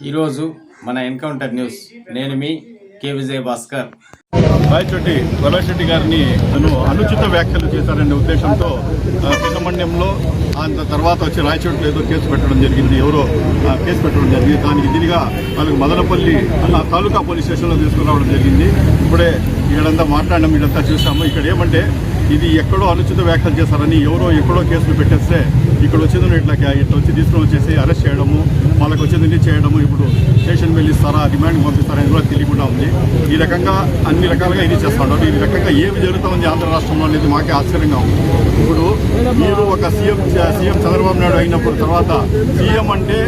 ఈరోజు మన encounter news. నేను మీ కే విజయ్ భాస్కర్ రాయచోటి రమేష్ రెడ్డి గారిని తను అనుచిత వ్యాఖ్యలు చేశారనే ఉద్దేశంతో ఆ, సుబ్రహ్మణ్యంలో తర్వాత వచ్చి రాయచోటిలో ఏదో కేసు పెట్టడం జరిగింది. ఎవరో ఆ, కేసు పెట్టడం జరిగింది. దానికి దీనిగా వాళ్ళకి మదనపల్లి తాలూకా పోలీస్ స్టేషన్లో తీసుకురావడం జరిగింది. ఇప్పుడే ఇక్కడంతా మాట్లాడడం ఇదంతా చూసాము. ఇక్కడ ఏమంటే ఇది ఎక్కడో అనుచిత వ్యాఖ్యలు చేశారని ఎవరో ఎక్కడో కేసులు పెట్టేస్తే ఇక్కడ వచ్చేది ఇట్లా ఇట్లా వచ్చి తీసుకుని వచ్చేసి అరెస్ట్ చేయడము వాళ్ళకి వచ్చేది చేయడము ఇప్పుడు స్టేషన్ వెళ్ళిస్తారా డిమాండ్ పంపిస్తారా అని కూడా తెలియకుండా ఉంది. ఈ రకంగా అన్ని రకాలుగా ఇది చేస్తా ఈ రకంగా ఏమి జరుగుతుంది ఆంధ్ర రాష్ట్రంలో అనేది మాకే ఆశ్చర్యంగా ఉంది. ఇప్పుడు మీరు ఒక సీఎం సీఎం చంద్రబాబు నాయుడు అయినప్పుడు తర్వాత సీఎం అంటే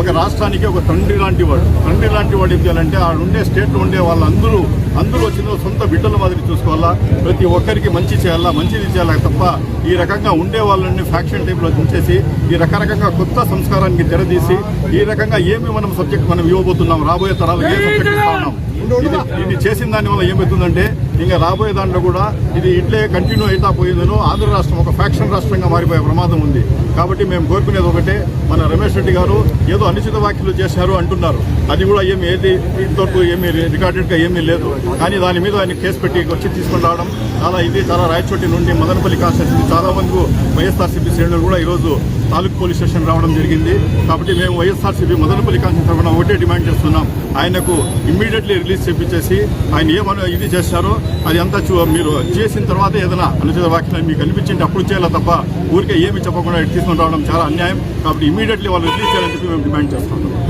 ఒక రాష్ట్రానికి ఒక తండ్రి లాంటి వాడు. తండ్రి లాంటి వాడు ఏం చేయాలంటే ఆడ ఉండే స్టేట్లో ఉండే వాళ్ళందరూ అందరూ వచ్చిన సొంత బిడ్డల మాదిరి చూసుకోవాలా? ప్రతి ఒక్కరికి మంచి చేయాలా? మంచిది చేయాలా తప్ప ఈ రకంగా ఉండే వాళ్ళని ఫ్యాక్షన్ టైప్లో దించేసి ఈ రకరకంగా కొత్త సంస్కారానికి తెరదీసి ఈ రకంగా ఏమి మనం సబ్జెక్ట్ మనం ఇవ్వబోతున్నాం? రాబోయే తరాలు ఏ సబ్జెక్ట్ ఇస్తా? ఉన్నాం ఇది చేసిన దాని వల్ల ఏమవుతుందంటే ఇంకా రాబోయే దాంట్లో కూడా ఇది ఇట్లే కంటిన్యూ అవుతా పోయిందనో ఆంధ్ర రాష్ట్రం ఒక ఫ్యాక్షన్ రాష్ట్రంగా మారిపోయే ప్రమాదం ఉంది. కాబట్టి మేము కోరుకునేది ఒకటే మన రమేష్ రెడ్డి గారు ఏదో అనుచిత వ్యాఖ్యలు చేశారు అంటున్నారు. అది కూడా ఏమి ఏది ఇంతవరకు ఏమీ రికార్డెడ్గా ఏమీ లేదు. కానీ దాని మీద ఆయన కేసు పెట్టి వచ్చి తీసుకుని రావడం చాలా ఇది చాలా రాయచోటి నుండి మదనపల్లి కాన్స్టిట్యూన్సీ చాలా మంది వైఎస్ఆర్సీపీ శ్రేణులు కూడా ఈరోజు తాలూకు పోలీస్ స్టేషన్ రావడం జరిగింది. కాబట్టి మేము వైఎస్ఆర్సీపీ మదనపల్లి కాన్స్టిట్యూన్సీ తరఫున ఒకటే డిమాండ్ చేస్తున్నాం. ఆయనకు ఇమ్మీడియట్లీ రిలీజ్ చేపించేసి ఆయన ఏమన్నా ఇది చేస్తారో అది అంతా చూ- మీరు చేసిన తర్వాత ఏదైనా అనుచిత వ్యాఖ్యలు మీకు అనిపించింది అప్పుడు చేయాలి తప్ప ఊరికే ఏమి చెప్పకుండా తీసుకుని తీసుకొని రావడం చాలా అన్యాయం. కాబట్టి ఇమ్మీడియట్లీ వాళ్ళు రిలీజ్ చేయాలని చెప్పి మేము డిమాండ్ చేస్తున్నాం.